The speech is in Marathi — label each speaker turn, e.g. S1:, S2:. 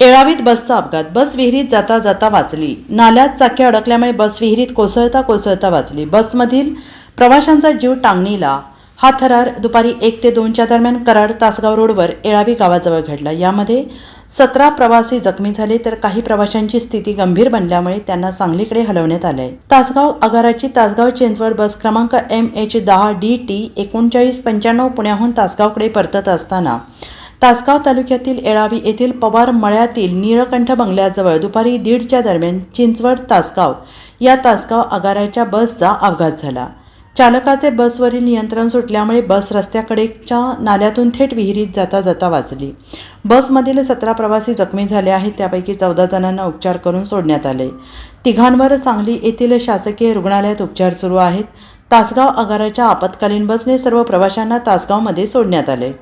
S1: येळावीत बसचा अपघात. बस विहिरीत जाता जाता वाचली. नाल्यात चाके अडकल्यामुळे बस विहिरीत कोसळता कोसळता वाचली. बसमधील प्रवाशांचा जीव टांगणीला हा थरार दुपारी एक ते दोनच्या दरम्यान कराड तासगाव रोडवर येळावी गावाजवळ घडला. यामध्ये सतरा प्रवासी जखमी झाले तर काही प्रवाशांची स्थिती गंभीर बनल्यामुळे त्यांना सांगलीकडे हलवण्यात आले तासगाव आगाराची तासगाव चेंचवड बस क्रमांक एम एच दहा डी टी एकोणचाळीस पंच्याण्णव पुण्याहून तासगावकडे परतत असताना तासगाव तालुक्यातील येळावी येथील पवार मळ्यातील नीळकंठ बंगल्याजवळ दुपारी दीडच्या दरम्यान चिंचवड तासगाव या तासगाव आगाराच्या बसचा अपघात झाला. चालकाचे बसवरील नियंत्रण सुटल्यामुळे बस रस्त्याकडेच्या नाल्यातून थेट विहिरीत जाता जाता वाचली. बसमधील सतरा प्रवासी जखमी झाले आहेत त्यापैकी चौदा जणांना उपचार करून सोडण्यात आले. तिघांवर सांगली येथील शासकीय रुग्णालयात उपचार सुरू आहेत. तासगाव आगाराच्या आपत्कालीन बसने सर्व प्रवाशांना तासगावमध्ये सोडण्यात आले.